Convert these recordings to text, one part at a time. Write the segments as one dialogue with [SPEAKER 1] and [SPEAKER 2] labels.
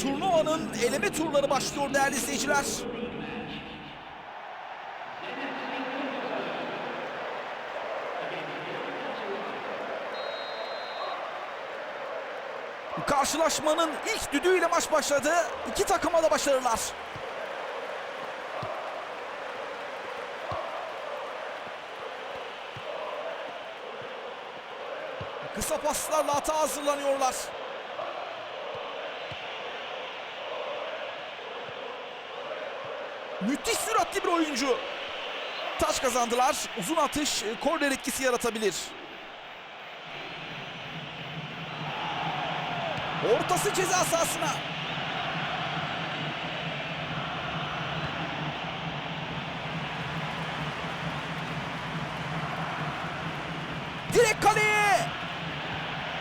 [SPEAKER 1] Turnuvanın eleme turları başlıyor değerli izleyiciler. Karşılaşmanın ilk düdüğüyle maç başladı. İki takıma da başarılar. Kısa paslarla hata hazırlanıyorlar. Müthiş süratli bir oyuncu. Taç kazandılar. Uzun atış e, korner etkisi yaratabilir. Ortası ceza sahasına. Direkt kaleye.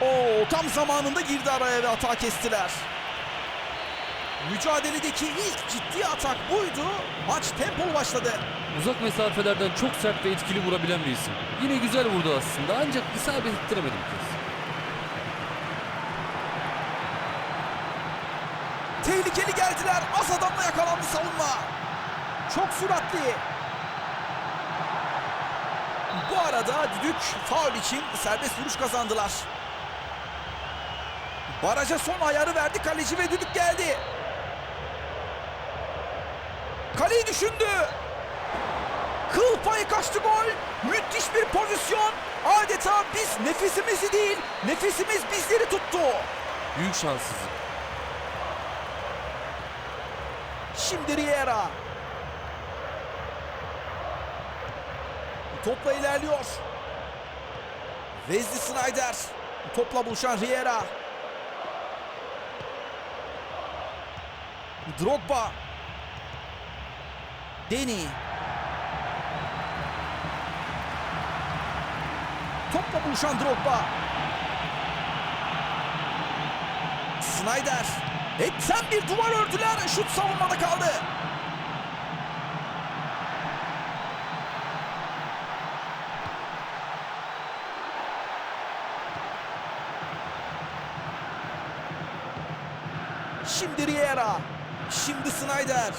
[SPEAKER 1] Oo, tam zamanında girdi araya ve hata kestiler. Mücadeledeki ilk ciddi atak buydu. Maç tempolu başladı.
[SPEAKER 2] Uzak mesafelerden çok sert ve etkili vurabilen bir isim. Yine güzel vurdu aslında ancak isabet ettiremedi bir kez.
[SPEAKER 1] Tehlikeli geldiler. Az adamla yakalandı savunma. Çok süratli. Bu arada düdük faul için serbest vuruş kazandılar. Baraja son ayarı verdi kaleci ve düdük geldi. Kaleyi düşündü. Kıl payı kaçtı gol. Müthiş bir pozisyon. Adeta biz nefesimizi değil, nefesimiz bizleri tuttu.
[SPEAKER 2] Büyük şanssızlık.
[SPEAKER 1] Şimdi Riera. Topla ilerliyor. Wesley Snyder. Topla buluşan Riera. Drogba. Deni. Topla buluşan Drogba. Snyder. Etten bir duvar ördüler. Şut savunmada kaldı. Şimdi Riera. Şimdi Snyder.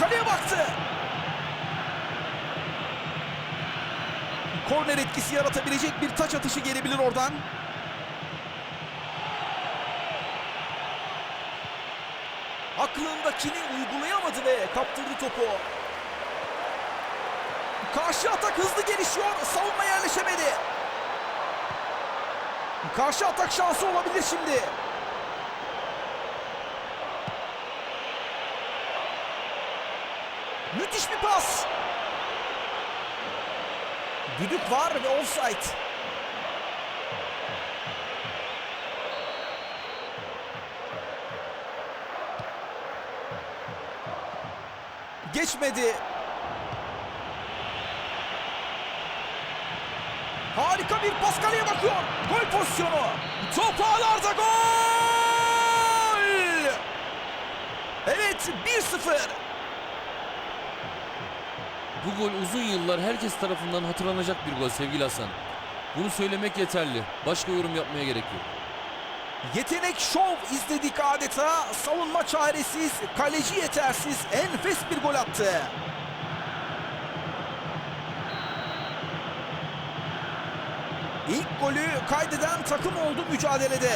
[SPEAKER 1] Kaleye baktı. Korner etkisi yaratabilecek bir taç atışı gelebilir oradan. Aklındakini uygulayamadı ve kaptırdı topu. Karşı atak hızlı gelişiyor. Savunma yerleşemedi. Karşı atak şansı olabilir şimdi. Müthiş bir pas. Düdük var ve offside. Geçmedi. Harika bir pas kaleye bakıyor. Gol pozisyonu. Top ağlarda gol! Evet 1-0.
[SPEAKER 2] Bu gol uzun yıllar herkes tarafından hatırlanacak bir gol sevgili Hasan. Bunu söylemek yeterli. Başka yorum yapmaya gerek yok.
[SPEAKER 1] Yetenek şov izledik adeta. Savunma çaresiz, kaleci yetersiz, enfes bir gol attı. İlk golü kaydeden takım oldu mücadelede.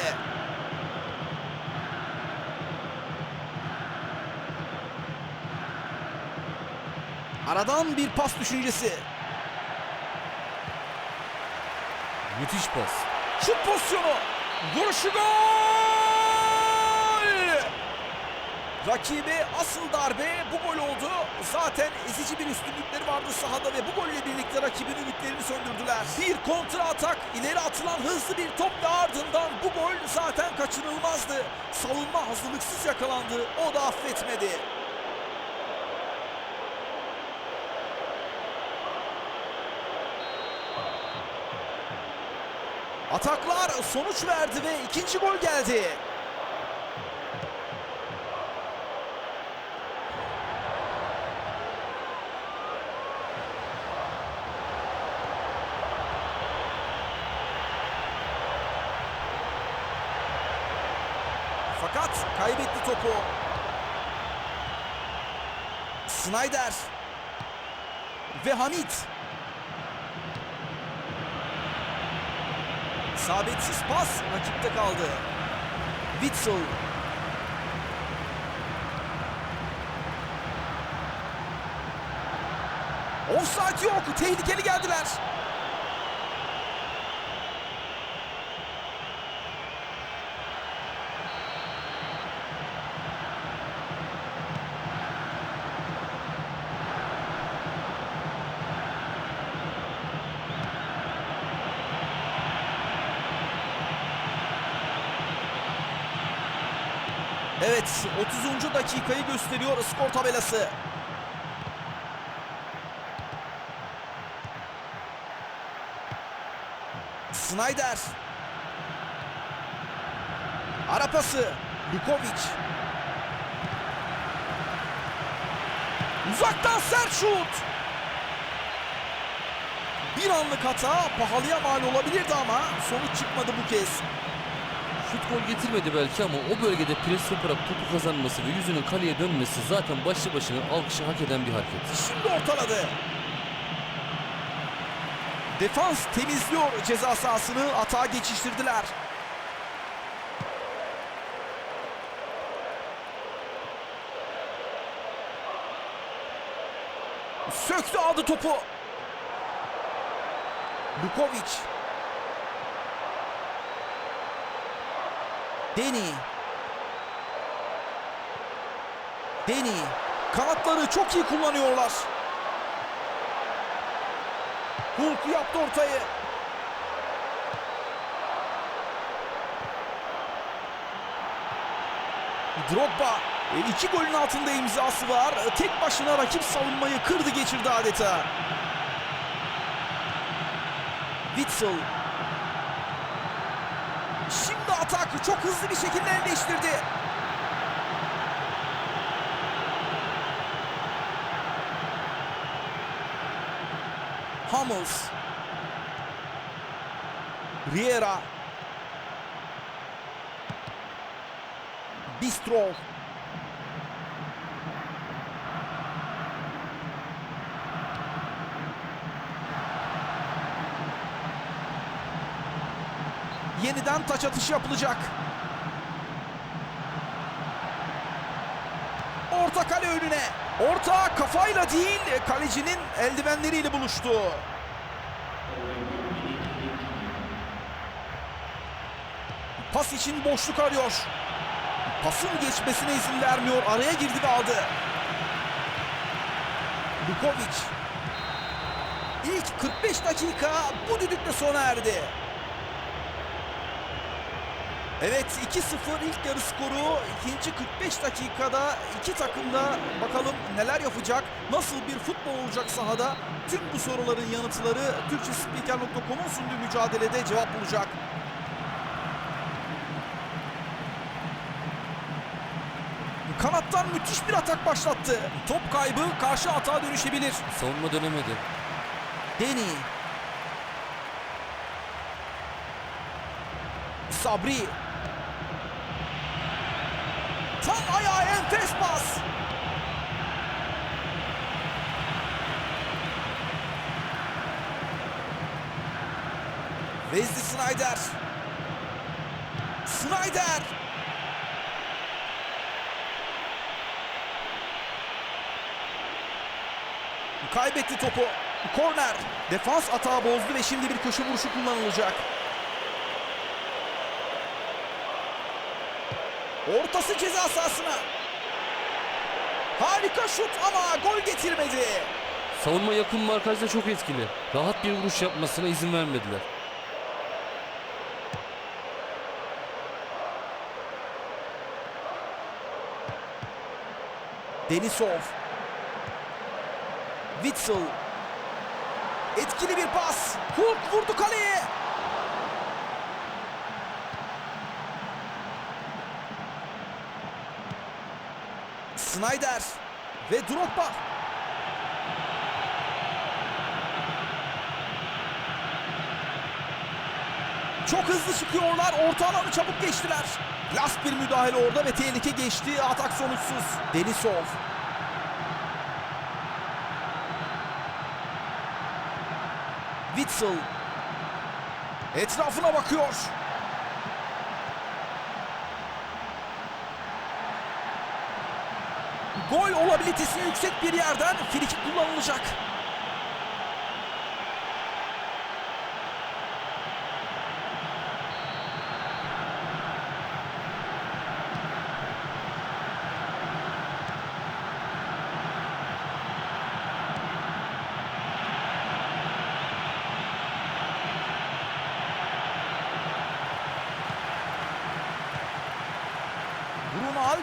[SPEAKER 1] Aradan bir pas düşüncesi.
[SPEAKER 2] Müthiş pas.
[SPEAKER 1] Şut pozisyonu. Vuruşu gol! Rakibe asıl darbe bu gol oldu. Zaten ezici bir üstünlükleri vardı sahada ve bu golle birlikte rakibin ümitlerini söndürdüler. Bir kontra atak, ileri atılan hızlı bir top ve ardından bu gol zaten kaçınılmazdı. Savunma hazırlıksız yakalandı. O da affetmedi. Ataklar sonuç verdi ve ikinci gol geldi. Fakat kaybetti topu. Snyder. Ve Hamit. Sabitsiz pas rakipte kaldı. Witzel. Offside yok. Tehlikeli geldiler. Evet 30. dakikayı gösteriyor skor tabelası. Snyder. Ara pası. Lukovic. Uzaktan sert şut. Bir anlık hata pahalıya mal olabilirdi ama sonuç çıkmadı bu kez.
[SPEAKER 2] Şut gol getirmedi belki ama o bölgede pres yaparak topu kazanması ve yüzünün kaleye dönmesi zaten başlı başına alkışı hak eden bir hareket.
[SPEAKER 1] Şimdi ortaladı. Defans temizliyor ceza sahasını. Atağa geçiştirdiler. Söktü aldı topu. Lukovic. Deni. Deni. Kanatları çok iyi kullanıyorlar. Hulk yaptı ortayı. Drogba e, iki golün altında imzası var. E, Tek başına rakip savunmayı kırdı geçirdi adeta. Witzel. Atak çok hızlı bir şekilde elleştirdi. Hummels. Riera. Bistrov. Yeniden taç atışı yapılacak. Orta kale önüne. Orta kafayla değil kalecinin eldivenleriyle buluştu. Pas için boşluk arıyor. Pasın geçmesine izin vermiyor. Araya girdi ve aldı. Lukovic. İlk 45 dakika bu düdükle sona erdi. Evet 2-0 ilk yarı skoru. ikinci 45 dakikada iki takım da bakalım neler yapacak. Nasıl bir futbol olacak sahada? Tüm bu soruların yanıtları Türkçespiker.com'un sunduğu mücadelede cevap bulacak. Kanattan müthiş bir atak başlattı. Top kaybı karşı atağa dönüşebilir.
[SPEAKER 2] Savunma dönemedi.
[SPEAKER 1] Deni. Sabri. Tam ayağa enfes pas. Wesley Snyder. Snyder. Kaybetti topu. Korner. Defans atağı bozdu ve şimdi bir köşe vuruşu kullanılacak. Ortası ceza sahasına. Harika şut ama gol getirmedi.
[SPEAKER 2] Savunma yakın markajda çok etkili. Rahat bir vuruş yapmasına izin vermediler.
[SPEAKER 1] Denisov. Witzel. Etkili bir pas. Hulk vurdu kaleye. Snyder ve Drogba. Çok hızlı çıkıyorlar. Orta alanı çabuk geçtiler. Last bir müdahale orada ve tehlike geçti. Atak sonuçsuz. Denisov. Witzel. Etrafına bakıyor. Gol olabilitesi yüksek bir yerden frikik kullanılacak.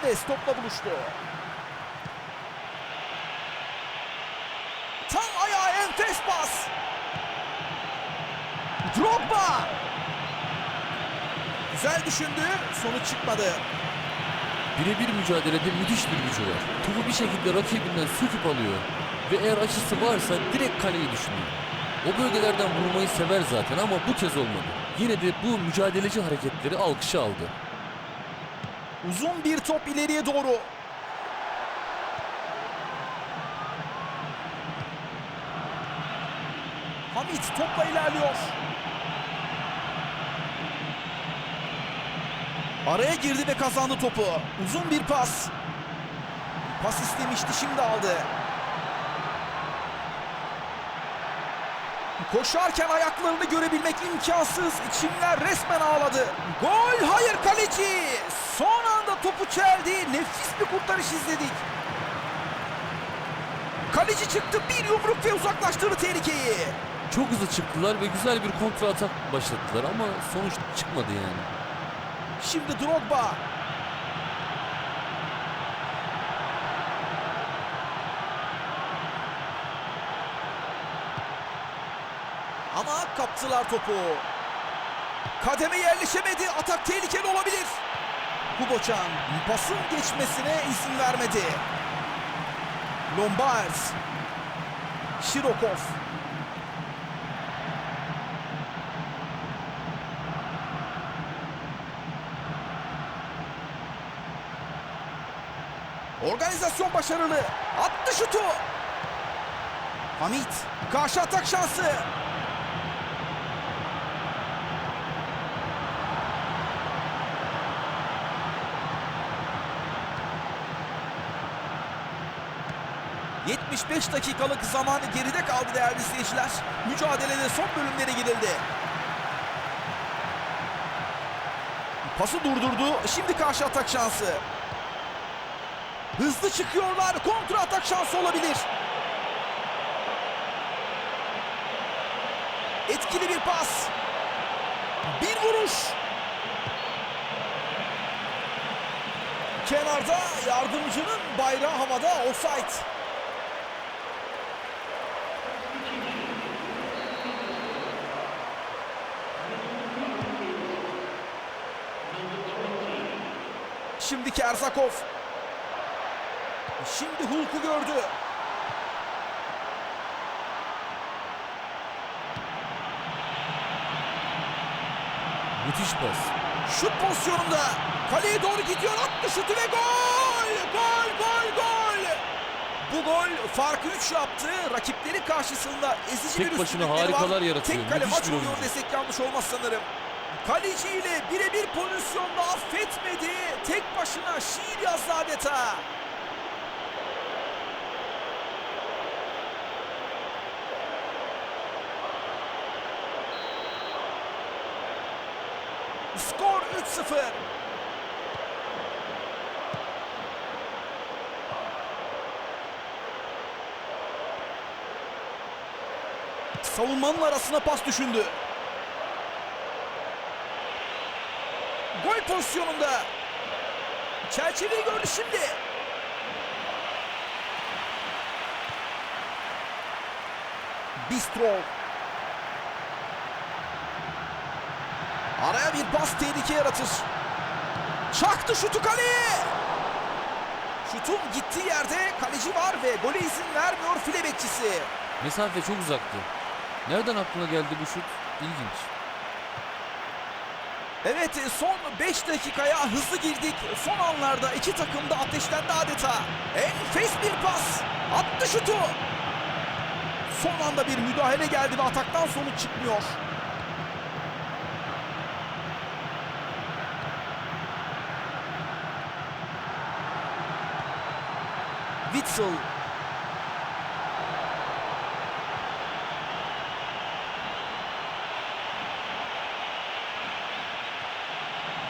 [SPEAKER 1] Alves topla buluştu. Tam ayağa enfes pas. Drogba. Güzel düşündü. Sonuç çıkmadı.
[SPEAKER 2] Birebir mücadelede müthiş bir gücü var. Topu bir şekilde rakibinden söküp alıyor. Ve eğer açısı varsa direkt kaleyi düşünüyor. O bölgelerden vurmayı sever zaten ama bu kez olmadı. Yine de bu mücadeleci hareketleri alkışa aldı.
[SPEAKER 1] Uzun bir top ileriye doğru. Hamit topla ilerliyor. Araya girdi ve kazandı topu. Uzun bir pas. Pas istemişti şimdi aldı. Koşarken ayaklarını görebilmek imkansız. İçimler resmen ağladı. Gol! Hayır kaleci! Son anda topu çeldi. Nefis bir kurtarış izledik. Kaleci çıktı. Bir yumruk ve uzaklaştırdı tehlikeyi.
[SPEAKER 2] Çok hızlı çıktılar ve güzel bir kontra atak başlattılar ama sonuç çıkmadı yani.
[SPEAKER 1] Şimdi Drogba. Ama kaptılar topu. Kademe yerleşemedi. Atak tehlikeli olabilir. Kuboçan pasın geçmesine izin vermedi. Lombard. Şirokov. Organizasyon başarılı. Attı şutu. Hamit. Karşı atak şansı. ...75 dakikalık zaman geride kaldı değerli izleyiciler. Mücadelede son bölümlere girildi. Pası durdurdu. Şimdi karşı atak şansı. Hızlı çıkıyorlar. Kontra atak şansı olabilir. Etkili bir pas. Bir vuruş. Kenarda yardımcının bayrağı havada offside. Şimdi Kersakov. Şimdi Hulk'u gördü.
[SPEAKER 2] Müthiş pas.
[SPEAKER 1] Şut pozisyonunda. Kaleye doğru gidiyor. Attı şutu ve gol! Gol, gol, gol! Bu gol farkı 3 yaptı. Rakipleri karşısında ezici
[SPEAKER 2] Tek
[SPEAKER 1] bir
[SPEAKER 2] başına
[SPEAKER 1] üstünlükleri
[SPEAKER 2] harikalar
[SPEAKER 1] var.
[SPEAKER 2] yaratıyor.
[SPEAKER 1] Tek kale
[SPEAKER 2] Müthiş
[SPEAKER 1] maç oluyor desek yanlış olmaz sanırım. Kaleciyle birebir pozisyonda affetmedi. Tek başına şiir yazdı adeta. Skor 3-0. Savunmanın arasına pas düşündü. Gol pozisyonunda. Çerçeveyi gördü şimdi. Bistrov. Araya bir pas tehlike yaratır. Çaktı şutu kaleye. Şutun gittiği yerde kaleci var ve gole izin vermiyor file bekçisi.
[SPEAKER 2] Mesafe çok uzaktı. Nereden aklına geldi bu şut? İlginç.
[SPEAKER 1] Evet son 5 dakikaya hızlı girdik. Son anlarda iki takım da ateşlendi adeta. Enfes bir pas. Attı şutu. Son anda bir müdahale geldi ve ataktan sonuç çıkmıyor. Witzel.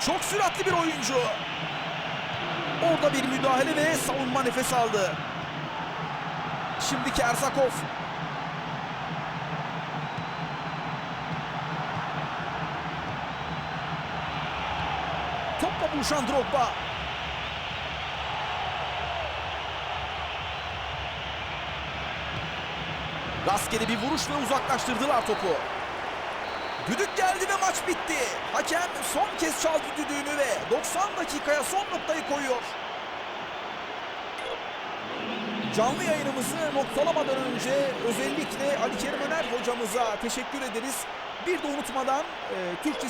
[SPEAKER 1] Çok süratli bir oyuncu. Orada bir müdahale ve savunma nefes aldı. Şimdi Kersakov. Topla buluşan Drogba. Rastgele bir vuruşla uzaklaştırdılar topu. Düdük geldi ve maç bitti. Hakem son kez çaldı düdüğünü ve 90 dakikaya son noktayı koyuyor. Canlı yayınımızı noktalamadan önce özellikle Ali Kerim Öner hocamıza teşekkür ederiz. Bir de unutmadan e, Türkçe